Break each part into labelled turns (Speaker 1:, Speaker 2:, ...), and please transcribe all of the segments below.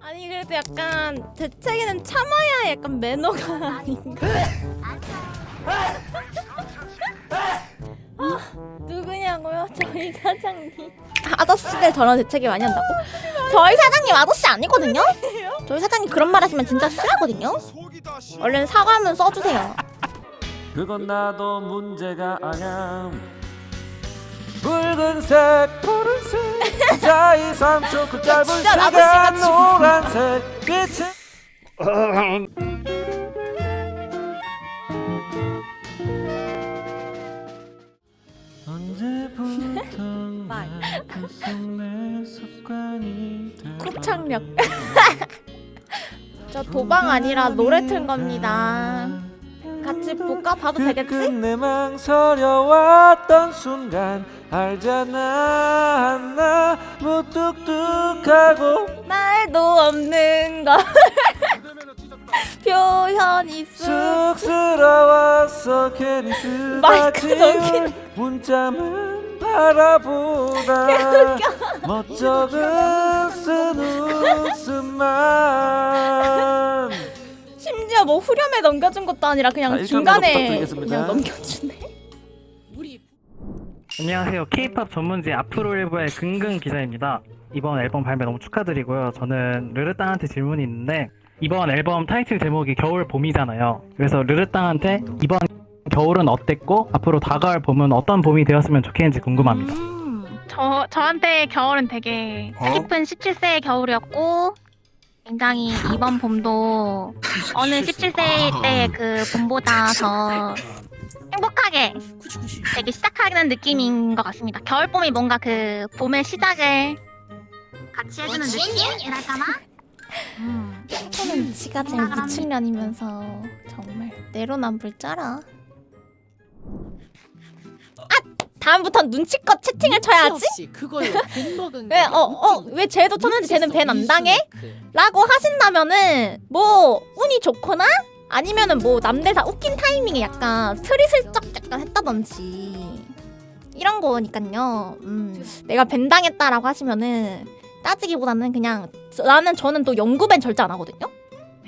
Speaker 1: 아니 그래도 약간 대책에는 참아야 약간 매너가 아닌가? 아, 누구냐고요? 저희 사장님. 아저씨들 저런 대책이 많이 한다고? 저희 사장님 아저씨 아니거든요? 저희 사장님 그런 말 하시면 진짜 싫어하거든요? 얼른 사과 한번 써주세요.
Speaker 2: 그건 나도 문제가 아냐 붉은색 푸른색 사이 3초 그 짧은
Speaker 1: 진짜
Speaker 2: 시간 노란색 빛이 언제부턴가 그속내 습관이
Speaker 1: 구창력. 저 도방 아니라 노래 틀 겁니다. 같이 볼까? 봐도 되겠지?
Speaker 2: 끝끝내 망설여왔던 순간 알잖아 나 무뚝뚝하고
Speaker 1: 말도 없는 거 표현이 쑥
Speaker 2: 쑥스러워서 괜히
Speaker 1: 마이크
Speaker 2: 쓰다지운
Speaker 1: 넘기는.
Speaker 2: 문자만 바라보다 멋쩍은 쓴 웃음만
Speaker 1: 심지어 뭐 후렴에 넘겨준 것도 아니라 그냥
Speaker 2: 자,
Speaker 1: 중간에
Speaker 2: 부탁드리겠습니다.
Speaker 1: 그냥 넘겨주네
Speaker 3: 안녕하세요. K-팝 전문지 앞으로 일부의 긍긍 기자입니다. 이번 앨범 발매 너무 축하드리고요. 저는 르르땅한테 질문이 있는데 이번 앨범 타이틀 제목이 겨울 봄이잖아요. 그래서 르르땅한테 이번 겨울은 어땠고 앞으로 다가올 봄은 어떤 봄이 되었으면 좋겠는지 궁금합니다.
Speaker 1: 음.
Speaker 4: 저 저한테 겨울은 되게 깊은 17세의 겨울이었고 굉장히 이번 봄도 어느 17세 때의 그 봄보다 더 행복하게 되게 시작하는 느낌인 것 같습니다. 겨울 봄이 뭔가 그 봄의 시작을 같이 해주는 느낌이랄까나? 음.
Speaker 1: 저는 지가 제일 미친년이면서 정말 내로남불 짜라 다음부턴 눈치껏 채팅을 쳐야지?
Speaker 5: 그걸로 돈 먹은
Speaker 1: 왜, 어, 어, 왜 쟤도 쳤는데 쟤는 밴안 당해? 라고 하신다면은 뭐 운이 좋거나 아니면은 뭐 남들 다 웃긴 타이밍에 약간 스리슬쩍 약간 했다든지 이런 거니까요. 음, 내가 밴 당했다라고 하시면은 따지기보다는 그냥 저- 나는 저는 또 연구밴 절대 안 하거든요.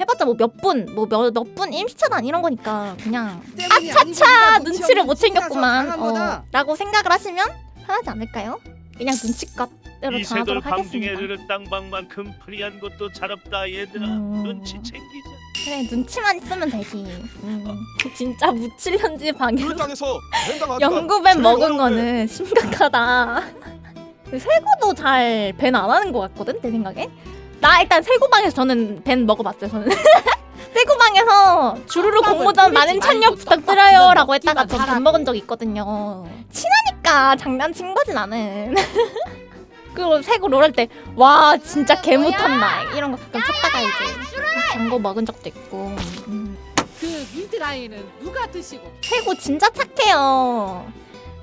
Speaker 1: 해봤자 뭐 몇 분, 뭐 몇 몇 분 임시차단 이런 거니까 그냥 아차차 눈치를 못 챙겼구만 어, 라고 생각을 하시면 편하지 않을까요? 그냥 눈치껏 대로
Speaker 6: 이세돌
Speaker 1: 전하도록
Speaker 6: 밤중에
Speaker 1: 하겠습니다.
Speaker 6: 르르 땅방만큼 프리한 것도 잘 없다 얘들아
Speaker 1: 음.
Speaker 6: 눈치 챙기자
Speaker 1: 그래 눈치만 있으면 되지. 음. 진짜 무칠년지 방에서
Speaker 7: 땅에서
Speaker 1: 연구밴 먹은 거는 심각하다. 세고도 잘 밴 안 하는 것 같거든 내 생각에. 나 일단 세고방에서 저는 밴 먹어봤어요 저는. 세고방에서 주르르 공모전 많은 참여 부탁드려요라고 했다가 전밴 먹은 적 있거든요. 친하니까 장난친 거지 나는. 그리고 세고 롤할 때 와 진짜 개 못한다 이런 거 가끔 쳤다가 이제 광고 먹은 적도 있고. 음.
Speaker 5: 그 민트 라인은 누가 드시고
Speaker 1: 최고 진짜 착해요.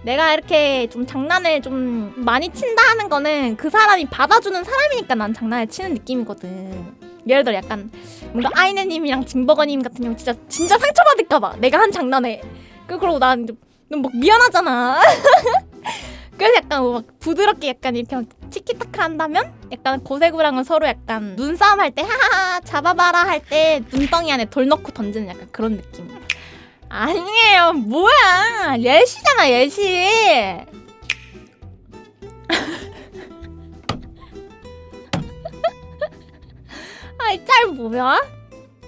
Speaker 1: 내가 이렇게 좀 장난을 좀 많이 친다 하는 거는 그 사람이 받아주는 사람이니까 난 장난을 치는 느낌이거든. 예를 들어 약간 뭔가 아이네님이랑 징버거님 같은 경우 진짜 진짜 상처받을까봐 내가 한 장난에 그 그러고 난막 미안하잖아. 그래서 약간 뭐 막 부드럽게 약간 이렇게 막 티키타카 한다면 약간 고세구랑은 서로 약간 눈싸움 할 때 하하하 잡아봐라 할 때 눈덩이 안에 돌 넣고 던지는 약간 그런 느낌. 아니에요. 뭐야? 예시잖아, 예시. 아이 짤 뭐야?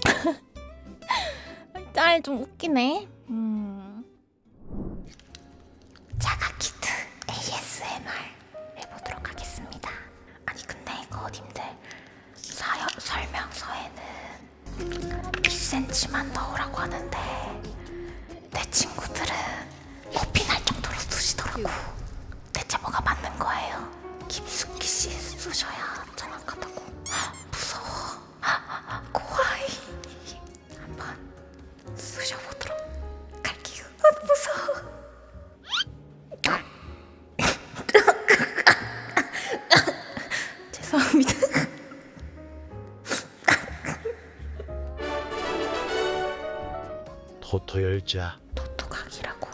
Speaker 1: 짤 좀 웃기네. 음. 자가키트 ASMR 해보도록 하겠습니다. 아니 근데 이거 어딘들 사연 설명서에는 2cm만 넣으라고 하는데 내 친구들은 코피 날 정도로 쑤시더라고. 대체 뭐가 맞는 거예요? 깊숙이 씨 쑤셔야 정확하다고. 헉, 무서워. 고아이. 한번 쑤셔보도록 할게요. 아, 무서워.
Speaker 7: 토토 열자
Speaker 1: 토토각이라고.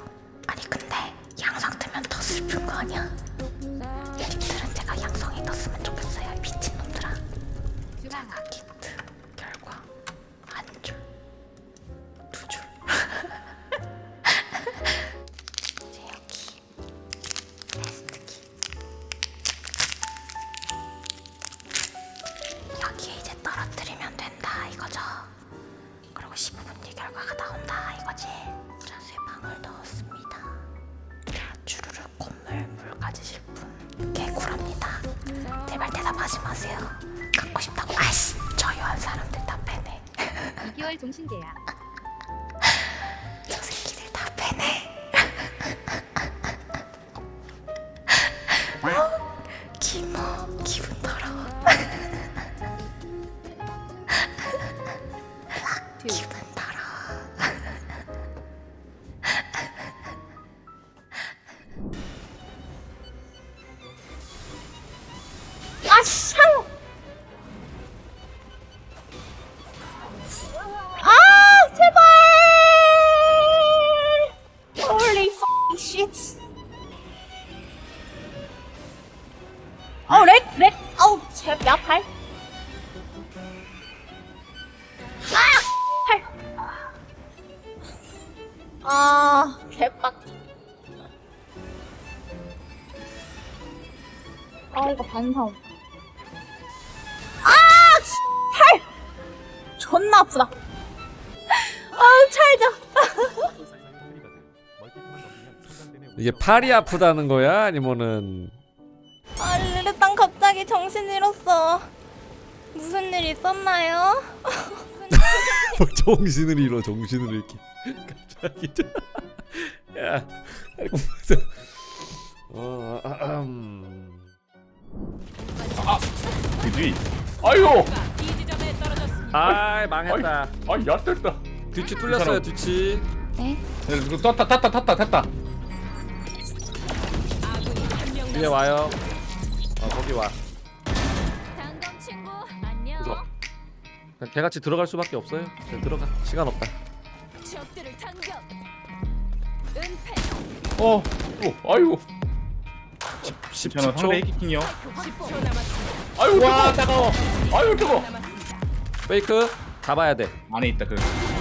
Speaker 1: 아니 근데 양성 뜨면 더 슬픈 거 아니야? 하지 마세요. 갖고 싶다고 아씨 저요 한 사람들 다 패네.
Speaker 7: 2개월 종신계약.
Speaker 1: 아 샹! 아 제발! Holy f***ing shit! 어 렉! 렉! 어우 제야 팔! 아! 개빡 아 이거 반사 존나 아프다 아 찰져
Speaker 2: 이게 팔이 아프다는 거야? 아니면은
Speaker 1: 아, 르르땅 갑자기 정신 잃었어. 무슨 일 있었나요?
Speaker 2: 뭐 정신을 잃어 정신을 잃기 갑자기 야 아이고 무슨 어 아, 음.
Speaker 8: 그지? 아유,
Speaker 2: 아이 망했다
Speaker 8: 아, 얕됐다.
Speaker 2: 뒤치 뚫렸어요 뒤치
Speaker 8: 이거 탔다, 탔다, 탔다, 탔다.
Speaker 2: 위에 와요 어 거기 와
Speaker 7: 단검 친구 안녕.
Speaker 2: 그냥 개같이 들어갈 수밖에 없어요 그냥 들어가 시간 없다
Speaker 7: 적들을 tan격. 은폐.
Speaker 8: 어, 어, 아이고.
Speaker 2: 10초
Speaker 8: 상대. 아유, 와, 따가워. 아유, 뜨거.
Speaker 2: 페이크 잡아야 돼
Speaker 8: 안에 있다, 그.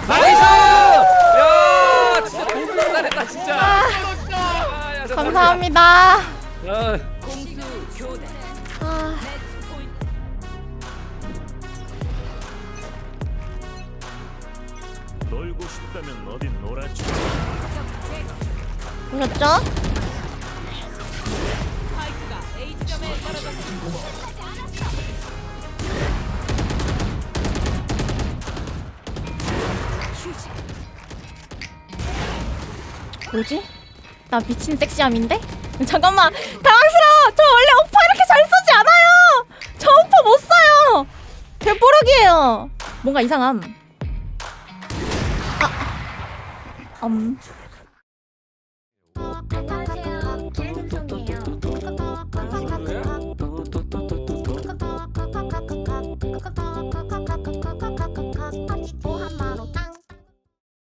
Speaker 2: 나이스 야 진짜 너무 잘했다 진짜 아, 야, 진짜
Speaker 1: 감사합니다.
Speaker 2: 야,
Speaker 1: 아,
Speaker 6: 놀고 싶다면 어디 놀아줘.
Speaker 1: 보셨죠? 뭐지? 나 미친 섹시함인데? 잠깐만 당황스러워 저 원래 오빠 이렇게 잘 쏘지 않아요 저 오빠 못 쏴요 개뽀록이에요 뭔가 이상함 아 음.